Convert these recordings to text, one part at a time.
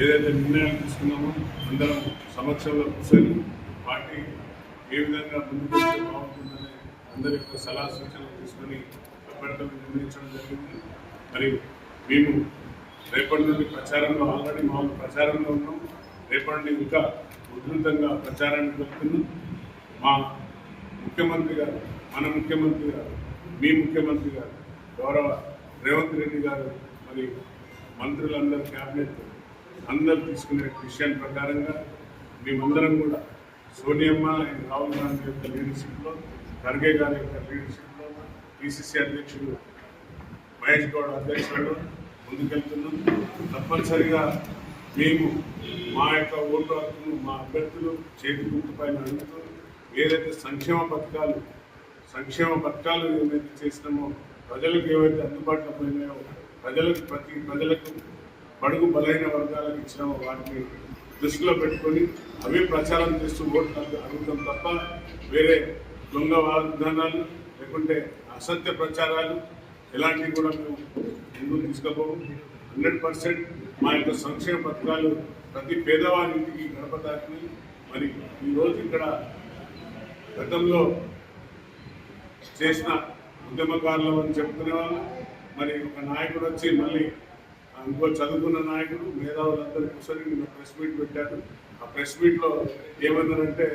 ఏదైతే నిర్ణయాలు తీసుకున్నామో అందరం సమక్షంలో కూర్చొని పార్టీ ఏ విధంగా ముందుకు బాగుంటుందని అందరి యొక్క సలహా సూచనలు తీసుకొని అభ్యర్థులను నిర్ణయించడం జరిగింది. మరి మేము రేపటి నుండి ప్రచారంలో ఆల్రెడీ మామూలు ప్రచారంలో ఉన్నాం. రేపటి నుండి ఇంకా ఉధృతంగా ప్రచారానికి వెళ్తున్నాం. మా ముఖ్యమంత్రి గారు మన ముఖ్యమంత్రి గారు మీ ముఖ్యమంత్రి గారు గౌరవ రేవంత్ రెడ్డి గారు మరి మంత్రులందరూ క్యాబినెట్ అందరూ తీసుకునే విషయం ప్రకారంగా మేమందరం కూడా సోనియమ్మ అండ్ రాహుల్ గాంధీ యొక్క లీడర్షిప్లో ఖర్గే గారి యొక్క లీడర్షిప్లో పిసిసి అధ్యక్షుడు మహేష్ గౌడ్ అధ్యక్షుడు ముందుకెళ్తున్నాం. తప్పనిసరిగా మేము మా యొక్క ఓటు హక్కును మా అభ్యర్థులు చేతి గుర్తు పైన అడుగుతూ ఏదైతే సంక్షేమ పథకాలు సంక్షేమ పథకాలు ఏమైతే చేసినామో ప్రజలకు ఏవైతే అందుబాటులో పోయినాయో ప్రజలకు ప్రతి ప్రజలకు బడుగు బలైన వర్గాలకు ఇచ్చిన వాటిని దృష్టిలో పెట్టుకొని అవే ప్రచారం చేస్తూ ఓట్లు అడుగుతాం తప్ప వేరే దొంగ వాగ్దానాలు లేకుంటే అసత్య ప్రచారాలు ఎలాంటివి కూడా మేము ముందుకు తీసుకుపోము. హండ్రెడ్ పర్సెంట్ మా యొక్క సంక్షేమ పథకాలు ప్రతి పేదవారింటికి గడప మరి ఈరోజు ఇక్కడ గతంలో చేసిన ఉద్యమకారులు అని చెప్పుకునే వాళ్ళు మరి ఒక నాయకుడు వచ్చి మళ్ళీ ఇంకో చదువుకున్న నాయకుడు మేధావులందరూ కూర్చొని నిన్న ప్రెస్ మీట్ పెట్టారు. ఆ ప్రెస్ మీట్లో ఏమన్నారంటే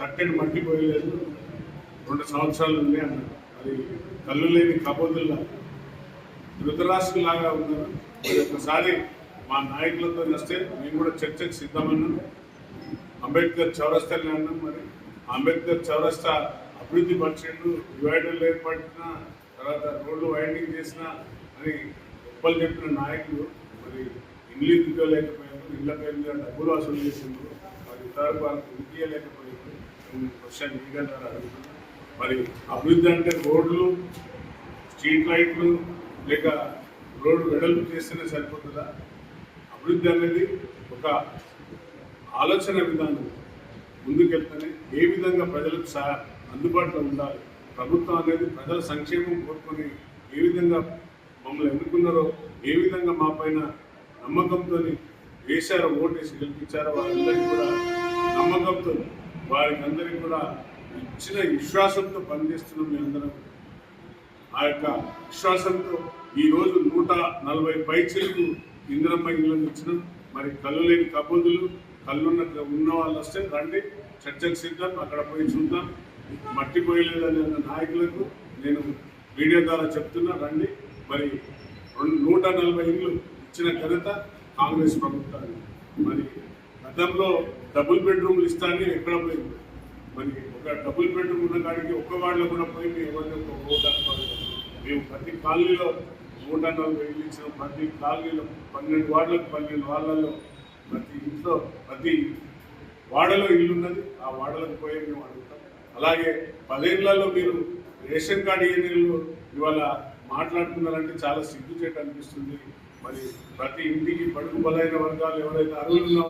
తట్టెడు మట్టిపోయలేదు రెండు సంవత్సరాలు ఉంది అన్నారు. అది కళ్ళు లేని కబోదుల్లా ధృతరాష్ట్రులాగా ఉన్నారు. మరి ఒకసారి మా నాయకులతో వస్తే మేము కూడా చర్చకు సిద్ధమన్నాం. అంబేద్కర్ చౌరస్తాని అన్నాం మరి. అంబేద్కర్ చౌరస్తా అభివృద్ధి పరిచిండు డివైడర్లు ఏర్పడిన తర్వాత రోడ్లు వైండింగ్ చేసిన అని గొప్పలు చెప్పిన నాయకులు మరి ఇల్లు ఇవ్వలేకపోయారు ఇళ్ళ పేరు మీద డబ్బులు వసూలు చేసిండ్రు మరి ఇతర వాళ్ళకి ఇవ్వలేకపోయారు క్వశ్చన్ ఇవ్వగలరు అడుగుతున్నాను మరి అభివృద్ధి అంటే రోడ్లు స్ట్రీట్ లైట్లు లేక రోడ్డు వెడల్పు చేస్తేనే సరిపోతుందా? అభివృద్ధి అనేది ఒక ఆలోచన విధానం. ముందుకెళ్తేనే ఏ విధంగా ప్రజలకు సహా అందుబాటులో ఉండాలి? ప్రభుత్వం అనేది ప్రజల సంక్షేమం కోరుకొని ఏ విధంగా మమ్మల్ని ఎన్నుకున్నారో ఏ విధంగా మా పైన నమ్మకంతో వేశారో ఓటేసి గెలిపించారో వారందరికీ కూడా నమ్మకంతో వారికి అందరికీ కూడా ఇచ్చిన విశ్వాసంతో పనిచేస్తున్నాం మేమందరం. ఆ యొక్క విశ్వాసంతో ఈ రోజు నూట నలభై పైచీలకు ఇందిరమ్మ ఇళ్ళని ఇచ్చినాం మరి కళ్ళు లేని కబోదులు కళ్ళున్న ఉన్న వాళ్ళు వస్తే రండి చర్చకు సిద్ధం అక్కడ పోయి చూద్దాం. మట్టి పోయలేదని అన్న నాయకులకు నేను వీడియో ద్వారా చెప్తున్నా రండి. మరి రెండు నూట నలభై ఇళ్ళు ఇచ్చిన ఘనత కాంగ్రెస్ ప్రభుత్వాన్ని మరి గతంలో డబుల్ బెడ్రూమ్లు ఇస్తానని ఎక్కడ పోయింది? మరి ఒక డబుల్ బెడ్రూమ్ ఉన్న కాడికి ఒక్క వాళ్ళు కూడా పోయి మేము ఎవరిని ఒక ఓటు మేము ప్రతి కాలనీలో నూట నలభై ఇల్లు ఇచ్చిన. ప్రతి కాలనీలో పన్నెండు వార్డులకు పన్నెండు వార్డులలో ప్రతి ఇంట్లో ప్రతి వాడలో ఇల్లు ఉన్నది. ఆ వాడలకు పోయి మేము అడుగుతాం. అలాగే పదేళ్ళలో మీరు రేషన్ కార్డు ఏ నీళ్ళు ఇవాళ మాట్లాడుతున్నారంటే చాలా సిగ్గుచేట అనిపిస్తుంది. మరి ప్రతి ఇంటికి పడుకు బలైన వర్గాలు ఎవరైతే అర్హులున్నా